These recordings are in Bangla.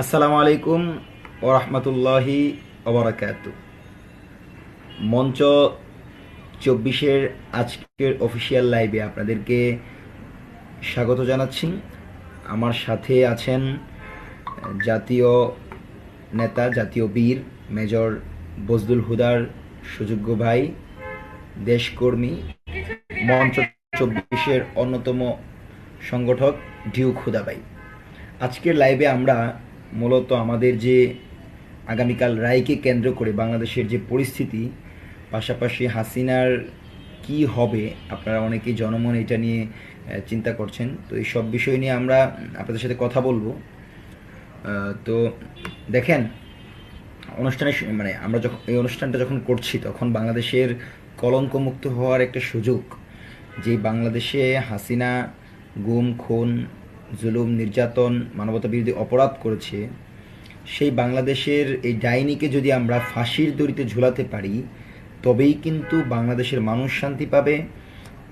আসসালামু আলাইকুম ওরহমতুল্লাহি ওবরাকাত মঞ্চ চব্বিশের আজকের অফিসিয়াল লাইভে আপনাদেরকে স্বাগত জানাচ্ছি। আমার সাথে আছেন জাতীয় নেতা, জাতীয় বীর, মেজর বজদুল হুদার সুযোগ্য ভাই, দেশকর্মী, মঞ্চ চব্বিশের অন্যতম সংগঠক ডিউ খুদাবাই। আজকের লাইভে আমরা মূলত আমাদের যে আগামীকাল রায়কে কেন্দ্র করে বাংলাদেশের যে পরিস্থিতি, পাশাপাশি হাসিনার কি হবে, আপনারা অনেকেই জনমন এটা নিয়ে চিন্তা করছেন। তো এই সব বিষয় নিয়ে আমরা আপনাদের সাথে কথা বলব। তো দেখেন, অনুষ্ঠানে মানে আমরা যখন, এই অনুষ্ঠানটা যখন করছি, তখন বাংলাদেশের কলঙ্কমুক্ত হওয়ার একটা সুযোগ, যে বাংলাদেশে হাসিনা গুম, খুন, জুলুম, নির্যাতন মানবতা বিরোধী অপরাধ করেছে। সেই বাংলাদেশের এই ডাইনিকে যদি আমরা ফাঁসির দড়িতে ঝুলাতে পারি, তবেই কিন্তু বাংলাদেশের মানুষ শান্তি পাবে।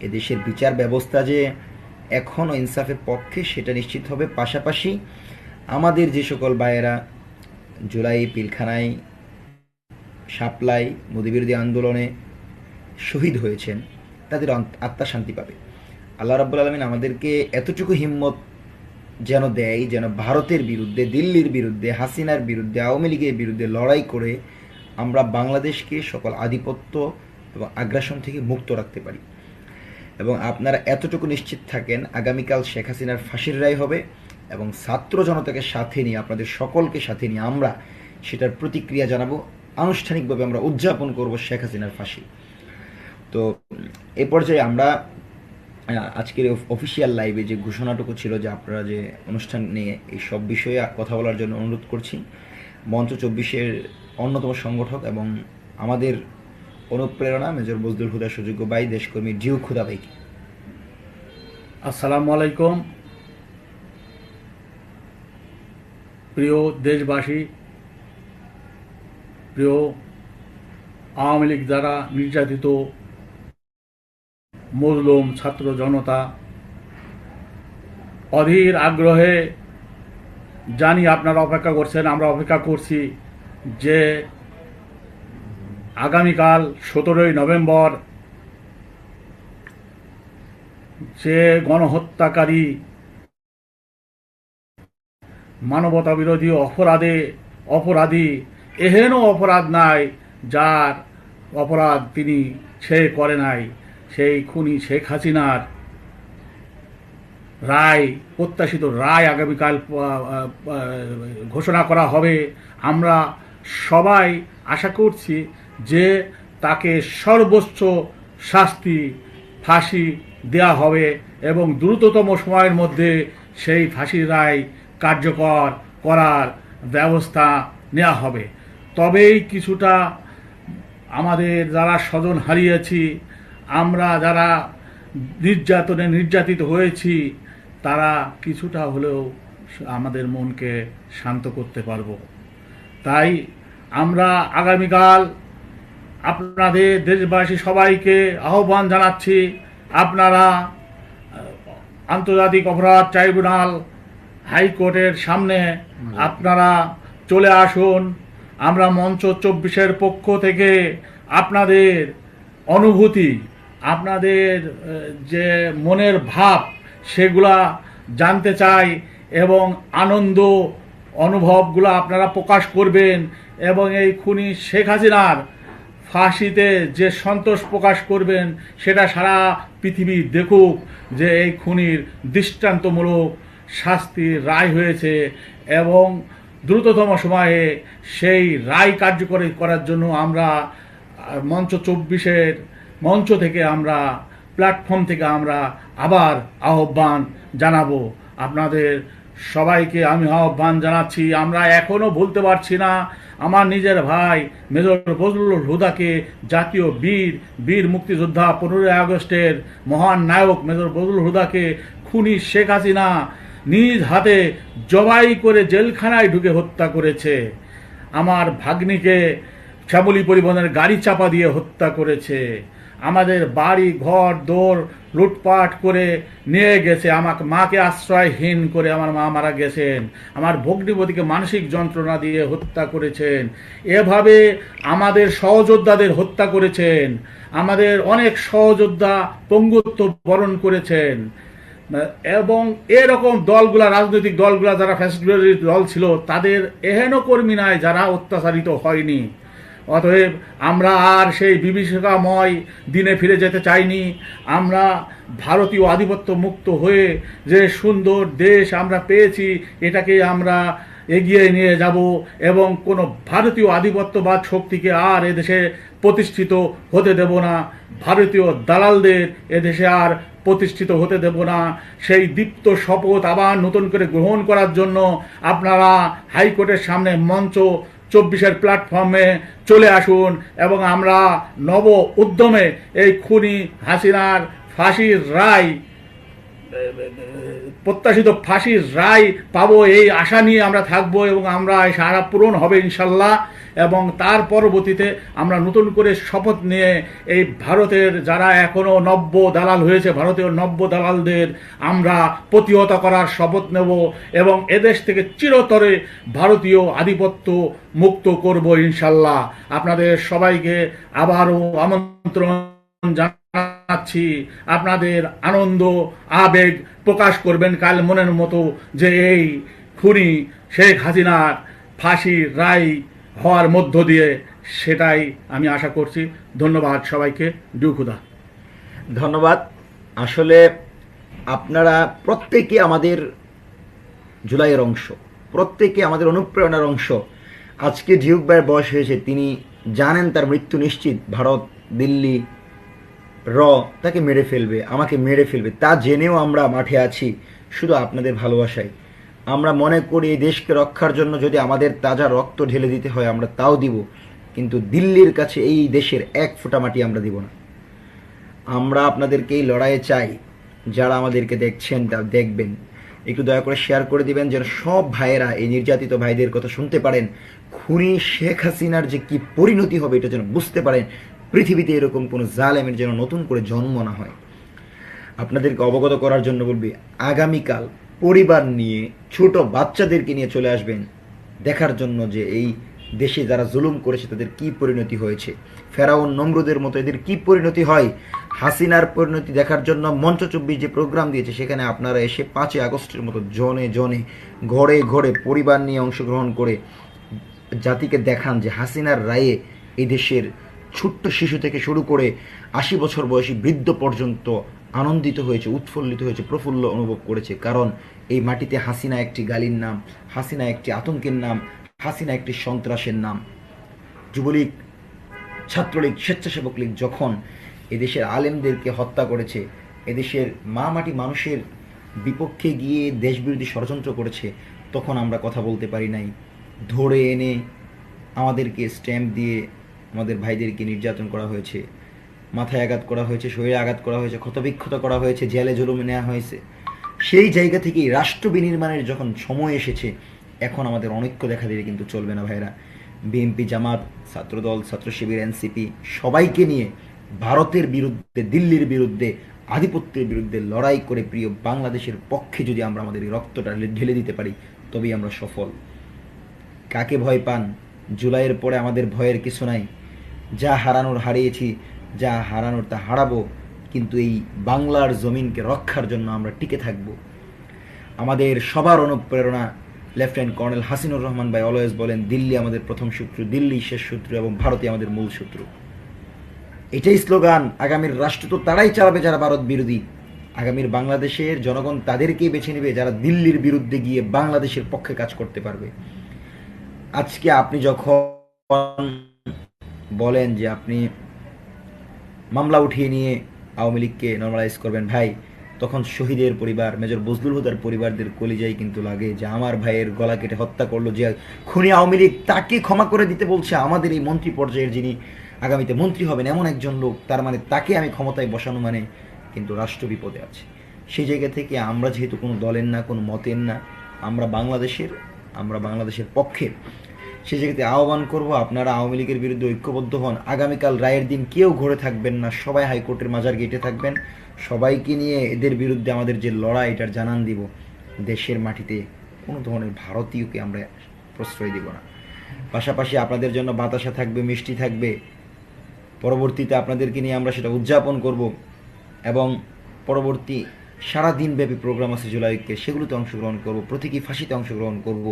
এদেশের বিচার ব্যবস্থা যে এখনও ইনসাফের পক্ষে, সেটা নিশ্চিত হবে। পাশাপাশি আমাদের যে সকল ভাইয়েরা, জুলাই পিলখানায়, সাপ্লাই, মোদীবিরোধী আন্দোলনে শহীদ হয়েছেন, তাদের আত্মা শান্তি পাবে। আল্লাহ রাব্বুল আলমিন আমাদেরকে এতটুকু হিম্মত যেন দেয়, যেন ভারতের বিরুদ্ধে, দিল্লির বিরুদ্ধে, হাসিনার বিরুদ্ধে, আওয়ামী লীগের বিরুদ্ধে লড়াই করে আমরা বাংলাদেশকে সকল আধিপত্য এবং আগ্রাসন থেকে মুক্ত রাখতে পারি। এবং আপনারা এতটুকু নিশ্চিত থাকেন, আগামীকাল শেখ হাসিনার ফাঁসির রায় হবে এবং ছাত্র জনতাকে সাথে নিয়ে, আপনাদের সকলকে সাথে নিয়ে আমরা সেটার প্রতিক্রিয়া জানাব, আনুষ্ঠানিকভাবে আমরা উদযাপন করব শেখ হাসিনার ফাঁসি। তো এ পর্যায়ে আমরা আজকের অফিসিয়াল লাইভে যে ঘোষণাটুকু ছিল যে আপনারা যে অনুষ্ঠান নিয়ে এই সব বিষয়ে কথা বলার জন্য অনুরোধ করছি, মঞ্চ চব্বিশের অন্যতম সংগঠক এবং আমাদের অনুপ্রেরণা মেজর বজদুল হুদা সুযোগ্য বাই দেশকর্মী জিউ খুদা ভাইকে আসসালামু আলাইকুম। প্রিয় দেশবাসী, প্রিয় আওয়ামী লীগ দ্বারা নির্যাতিত মজলুম ছাত্র জনতা অধীর আগ্রহে জানি আপনারা অপেক্ষা করছেন, আমরা অপেক্ষা করছি যে আগামীকাল সতেরোই নভেম্বর যে গণহত্যাকারী মানবতা বিরোধী অপরাধে অপরাধী এহেন অপরাধ নাই যার অপরাধ তিনি সে করে নাই। সেই খুনি শেখ হাসিনার রায়, প্রত্যাশিত রায় আগামীকাল ঘোষণা করা হবে। আমরা সবাই আশা করছি যে তাকে সর্বোচ্চ শাস্তি, ফাঁসি দেয়া হবে এবং দ্রুততম সময়ের মধ্যে সেই ফাঁসির রায় কার্যকর করার ব্যবস্থা নেওয়া হবে। তবেই কিছুটা আমাদের যারা স্বজন হারিয়েছি আমরা যারা নির্যাতনে নির্যাতিত হয়েছি তারা কিছুটা হলেও আমাদের মনকে শান্ত করতে পারব। তাই আমরা আগামীকাল আপনাদের দেশবাসী সবাইকে আহ্বান জানাচ্ছি আপনারা আন্তর্জাতিক অপরাধ ট্রাইব্যুনাল হাইকোর্টের সামনে আপনারা চলে আসুন। আমরা মঞ্চ চব্বিশের পক্ষ থেকে আপনাদের অনুভূতি আপনাদের যে মনের ভাব, সেগুলা জানতে চাই এবং আনন্দ অনুভবগুলো আপনারা প্রকাশ করবেন এবং এই খুনি শেখ হাসিনার ফাঁসিতে যে সন্তোষ প্রকাশ করবেন, সেটা সারা পৃথিবী দেখুক যে এই খুনির দৃষ্টান্তমূলক শাস্তির রায় হয়েছে এবং দ্রুততম সময়ে সেই রায় কার্যকরী করার জন্য আমরা মঞ্চ চব্বিশের মঞ্চ থেকে আমরা প্ল্যাটফর্ম থেকে আমরা আবার আহ্বান জানাব। আপনাদের সবাইকে আমি আহ্বান জানাচ্ছি, আমরা এখনও ভুলতে পারছি না। আমার নিজের ভাই মেজর ফজলুল হুদাকে জাতীয় বীর বীর মুক্তিযোদ্ধা পনেরোই আগস্টের মহান নায়ক মেজর ফজলুল হুদাকে খুনি শেখ হাসিনা নিজ হাতে জবাই করে জেলখানায় ঢুকে হত্যা করেছে। আমার ভাগ্নিকে শ্যামলী পরিবহনের গাড়ি চাপা দিয়ে হত্যা করেছে। আমাদের বাড়ি, ঘর, দোর লুটপাট করে নিয়ে গেছে। আমাকে, মাকে আশ্রয়হীন করে আমার মা মারা গেছেন। আমার ভগ্নিপতিকে মানসিক যন্ত্রণা দিয়ে হত্যা করেছেন। এভাবে আমাদের সহযোদ্ধাদের হত্যা করেছেন। আমাদের অনেক সহযোদ্ধা পঙ্গুত্ব বরণ করেছেন। এবং এরকম দলগুলা, রাজনৈতিক দলগুলা, যারা ফ্যাসিলিটি দল ছিল, তাদের এহেন কর্মী নাই যারা অত্যাচারিত হয়নি। অতএব আমরা আর সেই বিভীষিকাময় দিনে ফিরে যেতে চাইনি। আমরা ভারতীয় আধিপত্য মুক্ত হয়ে যে সুন্দর দেশ আমরা পেয়েছি, এটাকে আমরা এগিয়ে নিয়ে যাব এবং কোনো ভারতীয় আধিপত্যবাদ শক্তিকে আর এদেশে প্রতিষ্ঠিত হতে দেব না। ভারতীয় দালালদের এদেশে আর প্রতিষ্ঠিত হতে দেব না। সেই দীপ্ত শপথ আবার নতুন করে গ্রহণ করার জন্য আপনারা হাইকোর্টের সামনে মঞ্চ চব্বিশের প্ল্যাটফর্মে চলে আসুন এবং আমরা নব উদ্যমে এই খুনি হাসিনার ফাঁসির রায়, প্রত্যাশিত ফাঁসির রায় পাবো, এই আশা নিয়ে আমরা থাকব এবং আমরা এই সারা পূরণ হবে ইনশাল্লাহ। এবং তার পরবর্তীতে আমরা নতুন করে শপথ নিয়ে এই ভারতের যারা এখনও নব্য দালাল হয়েছে, ভারতীয় নব্য দালালদের আমরা প্রতিহত করার শপথ নেব এবং এদেশ থেকে চিরতরে ভারতীয় আধিপত্য মুক্ত করব ইনশাল্লাহ। আপনাদের সবাইকে আবারও আমন্ত্রণ জানাচ্ছি। আপনাদের আনন্দ, আবেগ প্রকাশ করবেন কাল মনের মতো যে এই খুনি শেখ হাসিনার ফাঁসির রায় হওয়ার মধ্য দিয়ে সেটাই আমি আশা করছি। ধন্যবাদ সবাইকে। ডিউখুদা ধন্যবাদ। আসলে আপনারা প্রত্যেকে আমাদের জুলাইয়ের অংশ, প্রত্যেকে আমাদের অনুপ্রেরণার অংশ। আজকে ডিউক ভাইয়ের বয়স হয়েছে, তিনি জানেন তার মৃত্যু নিশ্চিত। ভারত, দিল্লি র, তাকে মেরে ফেলবে, আমাকে মেরে ফেলবে, তা জেনেও আমরা মাঠে আছি। শুধু আপনাদের ভালোবাসায় আমরা মনে করি এই দেশকে রক্ষার জন্য যদি আমাদের তাজা রক্ত ঢেলে দিতে হয়, আমরা তাও দিব। কিন্তু দিল্লির কাছে এই দেশের এক ফোঁটা মাটি আমরা দিব না। আমরা আপনাদেরকে এই লড়াইয়ে চাই। যারা আমাদেরকে দেখছেন, তা দেখবেন। একটু দয়া করে শেয়ার করে দিবেন যেন সব ভাইয়েরা এই নির্যাতিত ভাইদের কথা শুনতে পারেন। খুনি শেখ হাসিনার যে কি পরিণতি হবে, এটা যেন বুঝতে পারেন। পৃথিবীতে এরকম কোনো জালেমের যেন নতুন করে জন্ম না হয়। আপনাদেরকে অবগত করার জন্য বলবি, আগামীকাল পরিবার নিয়ে, ছোট বাচ্চাদেরকে নিয়ে চলে আসবেন, দেখার জন্য যে এই দেশে যারা জুলুম করেছে তাদের কি পরিণতি হয়েছে। ফেরাউন নমরুদের মতো এদের কি পরিণতি হয়? হাসিনার পরিণতি দেখার জন্য মঞ্চ চব্বিশ যে প্রোগ্রাম দিয়েছে, সেখানে আপনারা এসে পাঁচই আগস্টের মতো জনে জনে, ঘরে ঘরে পরিবার নিয়ে অংশগ্রহণ করে জাতিকে দেখান যে হাসিনার রায়ে এই দেশের ছোট্ট শিশু থেকে শুরু করে আশি বছর বয়সী বৃদ্ধ পর্যন্ত আনন্দিত হয়েছে, উৎফুল্লিত হয়েছে, প্রফুল্ল অনুভব করেছে। কারণ এই মাটিতে হাসিনা একটি গালির নাম, হাসিনা একটি আতঙ্কের নাম, হাসিনা একটি সন্ত্রাসের নাম। যুবলীগ, ছাত্রলীগ, স্বেচ্ছাসেবক লীগ যখন এদেশের আলেমদেরকে হত্যা করেছে, এদেশের মা মাটি মানুষের বিপক্ষে গিয়ে দেশবিরোধী ষড়যন্ত্র করেছে, তখন আমরা কথা বলতে পারি নাই। ধরে এনে আমাদেরকে স্ট্যাম্প দিয়ে আমাদের ভাইদেরকে নির্যাতন করা হয়েছে। মাথায় আঘাত করা হয়েছে, শরীরে আঘাত করা হয়েছে, ক্ষতবিক্ষত করা হয়েছে, জেলে জুলুমে নেওয়া হয়েছে। সেই জায়গা থেকেই রাষ্ট্র বিনির্মাণের যখন সময় এসেছে, এখন আমাদের অনৈক্য দেখা দিলে কিন্তু চলবে না ভাইরা। বিএনপি, জামাত, ছাত্রদল ছাত্র শিবির এনসিপি, সবাইকে নিয়ে ভারতের বিরুদ্ধে, দিল্লির বিরুদ্ধে, আধিপত্যের বিরুদ্ধে লড়াই করে প্রিয় বাংলাদেশের পক্ষে যদি আমরা আমাদের রক্তটা ঢেলে দিতে পারি, তবেই আমরা সফল। কাকে ভয় পান? জুলাইয়ের পরে আমাদের ভয়ের কিছু নাই। যা হারানোর হারিয়েছি যা হারানোর তা হারাবো, কিন্তু এই বাংলার জমিনকে রক্ষার জন্য আমরা টিকে থাকব। আমাদের সবার অনুপ্রেরণা, লেফটেন্যান্ট কর্নেল হাসিনুর রহমান ভাই অলওয়েজ বলেন, দিল্লি আমাদের প্রথম শত্রু দিল্লি শেষ শত্রু এবং ভারতই আমাদের মূল শত্রু। এটাই স্লোগান, আগামীর রাষ্ট্র তো তারাই চালাবে যারা ভারত বিরোধী। আগামীর বাংলাদেশের জনগণ তাদেরকেই বেছে নেবে যারা দিল্লির বিরুদ্ধে গিয়ে বাংলাদেশের পক্ষে কাজ করতে পারবে। আজকে আপনি যখন বলেন যে আপনি মামলা উঠিয়ে নিয়ে আওয়ামী লীগকে নর্মালাইজ করবেন। ভাই, তখন শহীদের পরিবার, মেজর বজলুল হুদার পরিবারদের কলিজাই কিন্তু লাগে যে আমার ভাইয়ের গলা কেটে হত্যা করল যে খুনি আওয়ামী লীগ, তাকে ক্ষমা করে দিতে বলছে আমাদের এই মন্ত্রী পর্যায়ের যিনি আগামীতে মন্ত্রী হবেন, এমন একজন লোক, তার মানে তাকে আমি ক্ষমতায় বসানো মানে কিন্তু রাষ্ট্র বিপদে আছে। সেই জায়গা থেকে আমরা যেহেতু কোনো দলের না, কোনো মতের না, আমরা বাংলাদেশের আমরা বাংলাদেশের পক্ষে সেই জায়গাতে আহ্বান করব, আপনারা আওয়ামী লীগের বিরুদ্ধে ঐক্যবদ্ধ হন। আগামীকাল রায়ের দিন কেউ ঘরে থাকবেন না, সবাই হাইকোর্টের মাজার গেটে থাকবেন। সবাইকে নিয়ে এদের বিরুদ্ধে আমাদের যে লড়াই, এটার জানান দিব। দেশের মাটিতে কোনো ধরনের ভারতীয়কে আমরা প্রশ্রয় দিব না। পাশাপাশি আপনাদের জন্য বাতাসা থাকবে, মিষ্টি থাকবে। পরবর্তীতে আপনাদেরকে নিয়ে আমরা সেটা উদযাপন করব এবং পরবর্তী সারা দিনব্যাপী প্রোগ্রাম আছে জুলাইকে সেগুলোতে অংশগ্রহণ করব, প্রতীকী ফাঁসিতে অংশগ্রহণ করব,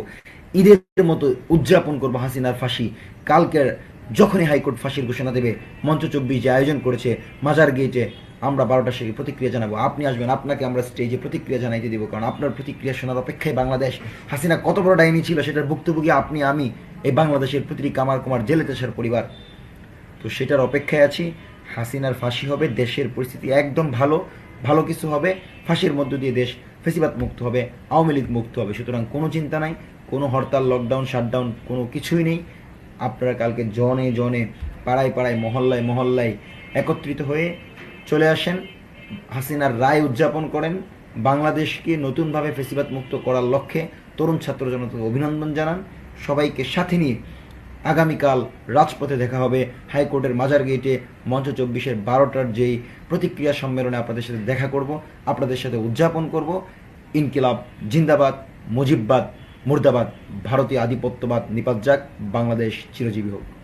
ঈদের মতো উদযাপন করব হাসিনার ফাঁসি। কালকের যখনই হাইকোর্ট ফাঁসির ঘোষণা দেবে, মঞ্চ চব্বিশ যে আয়োজন করেছে, মাজার গেটে আমরা বারোটার শেষে প্রতিক্রিয়া জানাব। আপনি আসবেন, আপনাকে আমরা স্টেজে প্রতিক্রিয়া জানাইতে দেবো, কারণ আপনার প্রতিক্রিয়া শোনার অপেক্ষায় বাংলাদেশ, হাসিনা কত বড় ডাইনি ছিল সেটার ভুক্তভোগী আপনি, আমি, এই বাংলাদেশের প্রতিটি কামার কুমার, জেলে দেশের পরিবার। তো সেটার অপেক্ষায় আছি, হাসিনার ফাঁসি হবে, দেশের পরিস্থিতি একদম ভালো ভালো কিছু হবে, ফাঁসির মধ্য দিয়ে দেশ ফেসিবাদ মুক্ত হবে, আওয়ামী লীগ মুক্ত হবে। সুতরাং কোনো চিন্তা নাই, কোনো হরতাল লকডাউন শাটডাউন কোনো কিছুই নেই। আপনারা কালকে জনে জনে, পাড়ায় পাড়ায়, মহল্লায় মহল্লায় একত্রিত হয়ে চলে আসেন। হাসিনার রায় উদযাপন করেন। বাংলাদেশকে নতুনভাবে ফেসিবাদ মুক্ত করার লক্ষ্যে তরুণ ছাত্র জনতাকে অভিনন্দন জানান। সবাইকে সাথে নিয়ে আগামীকাল রাজপথে দেখা হবে হাইকোর্টের মাজার গেটে মঞ্চ চব্বিশের বারোটার যেই প্রতিক্রিয়া সম্মেলনে আপনাদের সাথে দেখা করব, আপনাদের সাথে উদযাপন করব। ইনকিলাব জিন্দাবাদ, মুজিববাদ, মুর্দাবাদ, ভারতীয় আধিপত্যবাদ, নিপাত যাক, বাংলাদেশ চিরজীবী হোক।